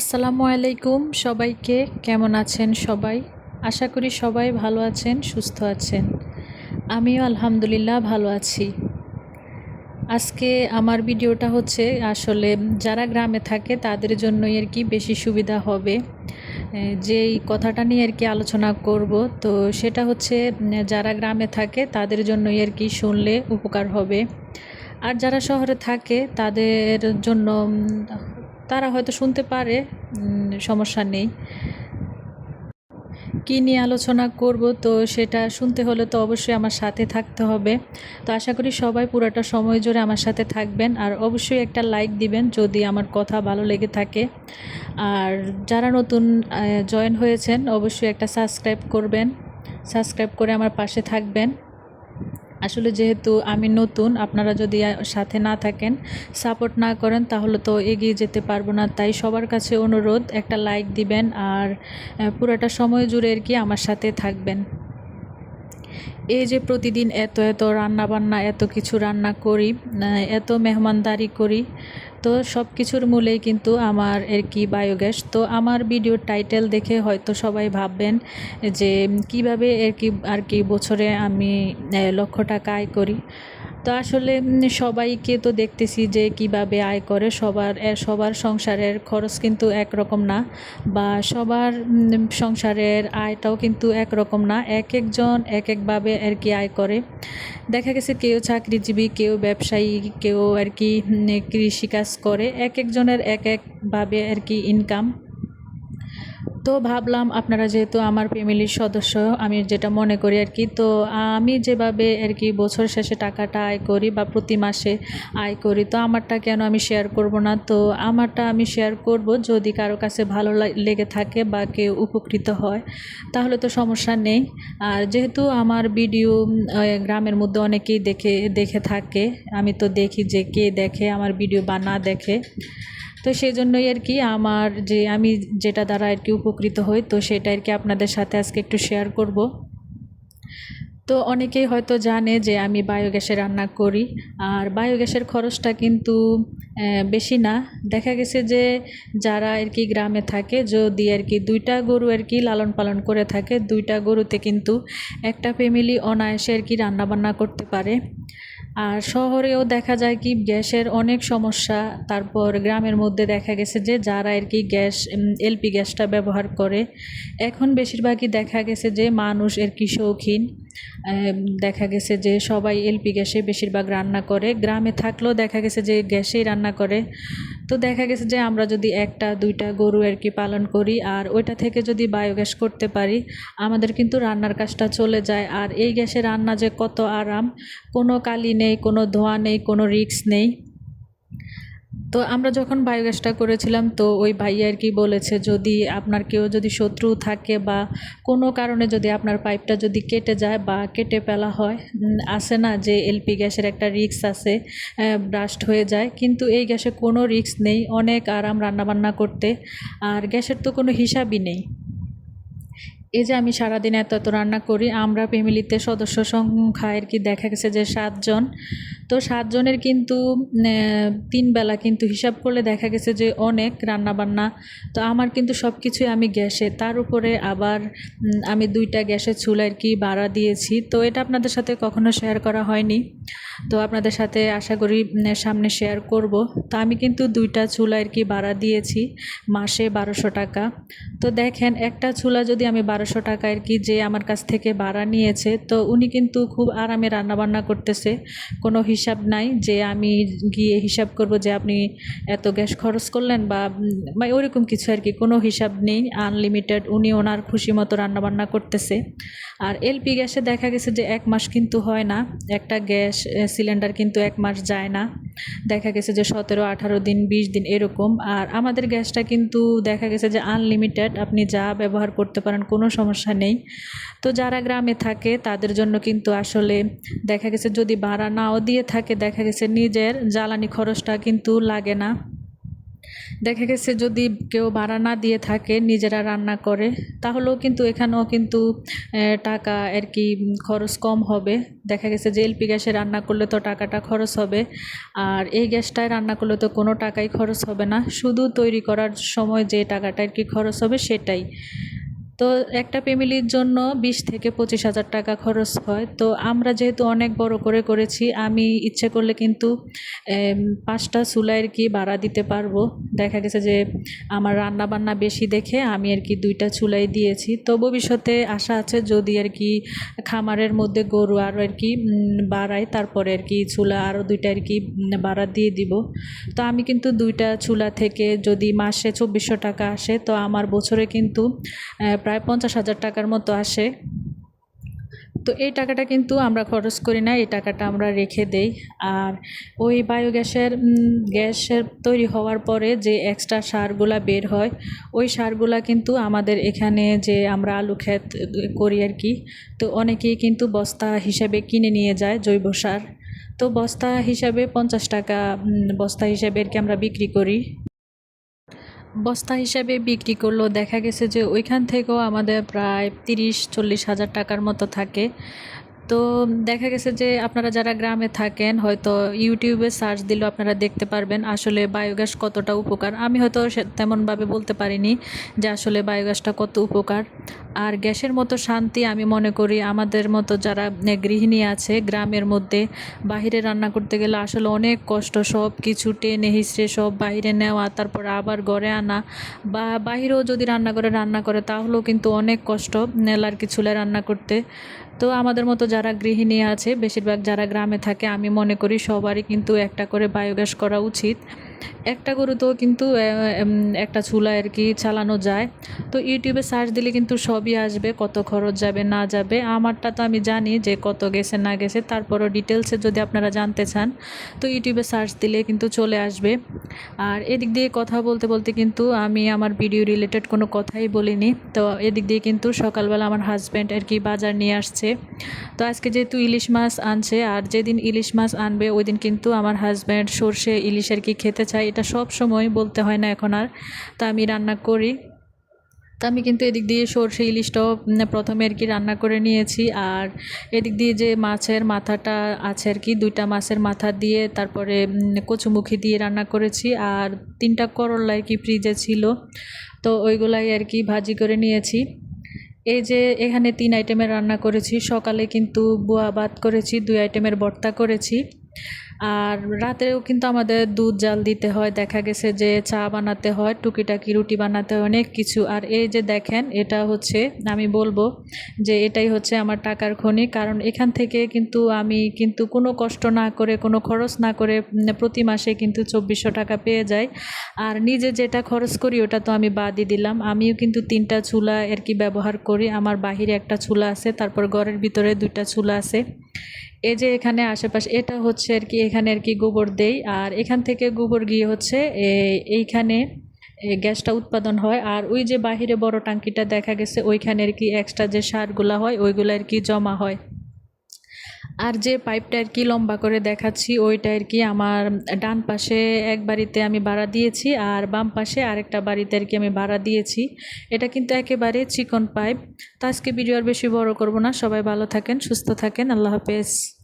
আসসালামু আলাইকুম সবাইকে। কেমন আছেন সবাই? আশা করি সবাই ভালো আছেন, সুস্থ আছেন। আমিও আলহামদুলিল্লাহ ভালো আছি। আজকে আমার ভিডিওটা হচ্ছে আসলে যারা গ্রামে থাকে তাদের জন্যই আর কি বেশি সুবিধা হবে। যেই কথাটা নিয়ে আর কি আলোচনা করব, তো সেটা হচ্ছে যারা গ্রামে থাকে তাদের জন্যই আর কি শুনলে উপকার হবে। আর যারা শহরে থাকে তাদের জন্য তারা হয়তো শুনতে পারে সমস্যা নেই। কী নিয়ে আলোচনা করব? তো সেটা শুনতে হলে তো অবশ্যই আমার সাথে থাকতে হবে। তো আশা করি সবাই পুরোটা সময় জুড়ে আমার সাথে থাকবেন। আর অবশ্যই একটা লাইক দিবেন যদি আমার কথা ভালো লেগে থাকে। আর যারা নতুন জয়েন হয়েছেন অবশ্যই একটা সাবস্ক্রাইব করবেন। সাবস্ক্রাইব করে আমার পাশে থাকবেন। আসলে যেহেতু আমি নতুন, আপনারা যদি সাথে না থাকেন সাপোর্ট না করেন, তাহলে তো এগিয়ে যেতে পারব না। তাই সবার কাছে অনুরোধ, একটা লাইক দিবেন আর পুরোটা সময় জুড়ে আর কি আমার সাথে থাকবেন। এই যে প্রতিদিন এত এত রান্না বান্না এত কিছু রান্না করি এত মেহমানদারি করি তো সব কিছুর মূলেই কিন্তু আমার এর কি বায়োগ্যাস তো আমার ভিডিওর টাইটেল দেখে হয়তো সবাই ভাববেন যে কীভাবে এর কি, আর কি বছরে আমি লক্ষ টাকা আয় করি। তো আসলে সবাইকে তো দেখতেছি যে কীভাবে আয় করে। সবার সবার সংসারের খরচ কিন্তু একরকম না বা সবার সংসারের আয়টাও কিন্তু একরকম না। এক একজন এক একভাবে আর কি আয় করে। দেখা গেছে কেউ চাকরিজীবী, কেউ ব্যবসায়ী, কেউ আর কি কৃষিকাজ করে। এক একজনের এক একভাবে আর কি ইনকাম তো ভাবলাম আপনারা যেহেতু আমার ফ্যামিলির সদস্য, আমি যেটা মনে করি আর কি, তো আমি যেভাবে আর কি বছর শেষে টাকাটা আয় করি বা প্রতি মাসে আয় করি, তো আমারটা কেন আমি শেয়ার করব না? তো আমারটা আমি শেয়ার করব যদি কারও কাছে ভালো লেগে থাকে বা কেউ উপকৃত হয়, তাহলে তো সমস্যা নেই। আর যেহেতু আমার ভিডিও গ্রামের মধ্যে অনেকেই দেখে দেখে থাকে, আমি তো দেখি যে কে দেখে, আমার ভিডিও বা না দেখে। তো সেই জন্যই আর কি আমার যে আমি যেটা দ্বারা আর কি উপকৃত হই, তো সেটা আর কি আপনাদের সাথে আজকে একটু শেয়ার করব। তো অনেকেই হয়তো জানে যে আমি বায়োগ্যাসে রান্না করি, আর বায়োগ্যাসের খরচটা কিন্তু বেশি না। দেখা গেছে যে যারা আর কি গ্রামে থাকে, যদি আর কি দুইটা গরু আর কি লালন পালন করে থাকে, দুইটা গরুতে কিন্তু একটা ফ্যামিলি অনায়াসে আর কি রান্নাবান্না করতে পারে। আর শহরেও দেখা যায় কি গ্যাসের অনেক সমস্যা। তারপর গ্রামের মধ্যে দেখা গেছে যে যারা আর কি গ্যাস এলপি গ্যাসটা ব্যবহার করে, এখন বেশিরভাগই দেখা গেছে যে মানুষ এর কি শৌখিন। দেখা গেছে যে সবাই এলপি গ্যাসে বেশিরভাগ রান্না করে। গ্রামে থাকলেও দেখা গেছে যে গ্যাসেই রান্না করে। তো দেখা গেছে যে আমরা যদি একটা, দুইটা গরু আর কি পালন করি, আর ওইটা থেকে যদি বায়োগ্যাস করতে পারি, আমাদের কিন্তু রান্নার কাজটা চলে যায়। আর এই গ্যাসে রান্না যে কত আরাম, কোনো কালি নেই, কোনো ধোঁয়া নেই, কোনো রিক্স নেই। তো আমরা যখন বায়োগ্যাসটা করেছিলাম, তো ওই ভাই আর কি বলেছে, যদি আপনার কেউ যদি শত্রু থাকে বা কোনো কারণে যদি আপনার পাইপটা যদি কেটে যায় বা কেটে ফেলা হয় আসে না যে এলপি গ্যাসের একটা রিক্স আছে ব্রাস্ট হয়ে যায়, কিন্তু এই গ্যাসে কোনো রিক্স নেই, অনেক আরাম রান্নাবান্না করতে, আর গ্যাসের তো কোনো হিসাবই নেই। এই যে আমি সারাদিন এত এত রান্না করি, আমরা ফ্যামিলিতে সদস্য সংখ্যা আর কি দেখা গেছে যে সাতজন। তো সাতজনের কিন্তু তিন বেলা কিন্তু হিসাব করলে দেখা গেছে যে অনেক রান্নাবান্না। তো আমার কিন্তু সব কিছুই আমি গ্যাসে। তার উপরে আবার আমি দুইটা গ্যাসের চুল আর কি ভাড়া দিয়েছি। তো এটা আপনাদের সাথে কখনো শেয়ার করা হয়নি। তো আপনাদের সাথে আশা করি সামনে শেয়ার করব। তো আমি কিন্তু দুইটা চুলা আর কি ভাড়া দিয়েছি, মাসে বারোশো টাকা। তো দেখেন, একটা চুলা যদি আমি বারোশো টাকা আর কি যে আমার কাছ থেকে ভাড়া নিয়েছে, তো উনি কিন্তু খুব আরামে রান্নাবান্না করতেছে। কোনো হিসাব নাই যে আমি গিয়ে হিসাব করব যে আপনি এত গ্যাস খরচ করলেন বা ওইরকম কিছু আর কি, কোনো হিসাব নেই আনলিমিটেড উনি ওনার খুশি মতো রান্নাবান্না করতেছে। আর এলপি গ্যাসে দেখা গেছে যে এক মাস কিন্তু হয় না, একটা গ্যাস সিলিন্ডার কিন্তু এক মাস যায় না। দেখা গেছে যে সতেরো, আঠারো দিন, বিশ দিন এরকম। আর আমাদের গ্যাসটা কিন্তু দেখা গেছে যে আনলিমিটেড আপনি যা ব্যবহার করতে পারেন, কোনো সমস্যা নেই। তো যারা গ্রামে থাকে, তাদের জন্য কিন্তু আসলে দেখা গেছে যদি ভাড়া নাও দিয়ে থাকে, দেখা গেছে নিজের জ্বালানি খরচটা কিন্তু লাগে না। দেখা গেছে যদি কেউ ভাড়া না দিয়ে থাকে, নিজেরা রান্না করে, তাহলেও কিন্তু এখানেও কিন্তু টাকা আর কি খরচ কম হবে। দেখা গেছে যে এলপি গ্যাসে রান্না করলে তো টাকাটা খরচ হবে, আর এই গ্যাসটায় রান্না করলে তো কোনো টাকাই খরচ হবে না। শুধু তৈরি করার সময় যে টাকাটা আর কি খরচ হবে সেটাই। তো একটা ফ্যামিলির জন্য বিশ থেকে পঁচিশ হাজার টাকা খরচ হয়। তো আমরা যেহেতু অনেক বড় করে করেছি, আমি ইচ্ছে করলে কিন্তু পাঁচটা চুলা আর কি ভাড়া দিতে পারব। দেখা গেছে যে আমার রান্না বান্না বেশি দেখে আমি আর কি দুইটা চুলাই দিয়েছি। তো ভবিষ্যতে আশা আছে যদি আর কি খামারের মধ্যে গরু আরও আর কি বাড়ায়, তারপরে আর কি চুলা আরও দুইটা আর কি ভাড়া দিয়ে দিব। তো আমি কিন্তু দুইটা চুলা থেকে যদি মাসে চব্বিশশো টাকা আসে, তো আমার বছরে কিন্তু প্রায় পঞ্চাশ হাজার টাকার মতো আসে। তো এই টাকাটা কিন্তু আমরা খরচ করি না, এই টাকাটা আমরা রেখে দেই। আর ওই বায়োগ্যাসের গ্যাসের তৈরি হওয়ার পরে যে এক্সট্রা সারগুলা বের হয়, ওই সারগুলা কিন্তু আমাদের এখানে যে আমরা আলু ক্ষেত করি আর কি, তো অনেকেই কিন্তু বস্তা হিসাবে কিনে নিয়ে যায় জৈব সার। তো বস্তা হিসাবে পঞ্চাশ টাকা বস্তা হিসাবে আর কি আমরা বিক্রি করি। বস্তা হিসাবে বিক্রি করলেও দেখা গেছে যে ওইখান থেকেও আমাদের প্রায় তিরিশ, চল্লিশ হাজার টাকার মতো থাকে। তো দেখা গেছে যে আপনারা যারা গ্রামে থাকেন, হয়তো ইউটিউবে সার্চ দিলেও আপনারা দেখতে পারবেন আসলে বায়োগ্যাস কতটা উপকার। আমি হয়তো তেমনভাবে বলতে পারিনি যে আসলে বায়োগ্যাসটা কত উপকার। আর গ্যাসের মতো শান্তি আমি মনে করি আমাদের মতো যারা গৃহিণী আছে, গ্রামের মধ্যে বাহিরে রান্না করতে গেলে আসলে অনেক কষ্ট, সব কিছু টেনে হিসড়ে সব বাইরে নেওয়া, তারপর আবার ঘরে আনা বা বাহিরেও যদি রান্না করে রান্না করে তাহলেও কিন্তু অনেক কষ্ট, নেলার কি চুলায় রান্না করতে। তো আমাদের মতো যারা গৃহিণী আছে, বেশিরভাগ যারা গ্রামে থাকে, আমি মনে করি সবারই কিন্তু একটা করে বায়োগ্যাস করা উচিত। একটা গরু তো কিন্তু একটা চুলা আর কি চালানো যায়। তো ইউটিউবে সার্চ দিলে কিন্তু সবই আসবে, কত খরচ যাবে, না যাবে। আমারটা তো আমি জানি যে কত গেছে, না গেছে, তারপরও ডিটেলসে যদি আপনারা জানতে চান, তো ইউটিউবে সার্চ দিলে কিন্তু চলে আসবে। আর এদিক দিয়ে কথা বলতে বলতে কিন্তু আমি আমার ভিডিও রিলেটেড কোনো কথাই বলিনি। তো এদিক দিয়ে কিন্তু সকালবেলা আমার হাজব্যান্ড আর কি বাজার নিয়ে আসছে। তো আজকে যেহেতু ইলিশ মাছ আনছে, আর যেদিন ইলিশ মাছ আনবে ওই দিন কিন্তু আমার হাজব্যান্ড সর্ষে ইলিশ আর কি খেতে চায় এটা সব সময় বলতে হয় না এখন আর। তা আমি রান্না করি। তা আমি কিন্তু এদিক দিয়ে সর্ষে ইলিশটাও প্রথমে আর কি রান্না করে নিয়েছি। আর এদিক দিয়ে যে মাছের মাথাটা আছে আর কি, দুইটা মাছের মাথা দিয়ে তারপরে কচুমুখি দিয়ে রান্না করেছি। আর তিনটা করলা আর কি ফ্রিজে ছিল। তো ওইগুলাই আর কি ভাজি করে নিয়েছি। এই যে এখানে তিন আইটেমের রান্না করেছি। সকালে কিন্তু বুয়া ভাত করেছি, দুই আইটেমের ভর্তা করেছি। আর রাতেও কিন্তু আমাদের দুধ জাল দিতে হয়। দেখা গেছে যে চা বানাতে হয়, টুকিটাকি রুটি বানাতে হয়, অনেক কিছু। আর এই যে দেখেন, এটা হচ্ছে, আমি বলব যে এটাই হচ্ছে আমার টাকার খনি। কারণ এখান থেকে কিন্তু আমি কিন্তু কোনো কষ্ট না করে, কোনো খরচ না করে প্রতি মাসে কিন্তু চব্বিশশো টাকা পেয়ে যাই। আর নিজে যেটা খরচ করি, ওটা তো আমি বাদই দিলাম। আমিও কিন্তু তিনটা চুলা আর কি ব্যবহার করি। আমার বাহিরে একটা চুলা আছে, তারপর ঘরের ভিতরে দুইটা চুলা আছে। এই যে এখানে আশেপাশে, এটা হচ্ছে আর কি, এখানে আর কি গোবর দেই। আর এখান থেকে গোবর গিয়ে হচ্ছে এইখানে গ্যাসটা উৎপাদন হয়। আর ওই যে বাহিরে বড় টাঙ্কিটা দেখা গেছে, ওইখানে আর কি এক্সট্রা যে সারগুলা হয়, ওইগুলো আর কি জমা হয়। আর যে পাইপটা আর কি লম্বা করে দেখাচ্ছি, ওইটা আর কি আমার ডান পাশে এক বাড়িতে আমি ভাড়া দিয়েছি, আর বাম পাশে আরেকটা বাড়িতে আর কি আমি ভাড়া দিয়েছি। এটা কিন্তু একেবারে চিকন পাইপ। তো আজকে ভিডিও আর বেশি বড় করব না। সবাই ভালো থাকেন, সুস্থ থাকেন। আল্লাহ হাফেজ।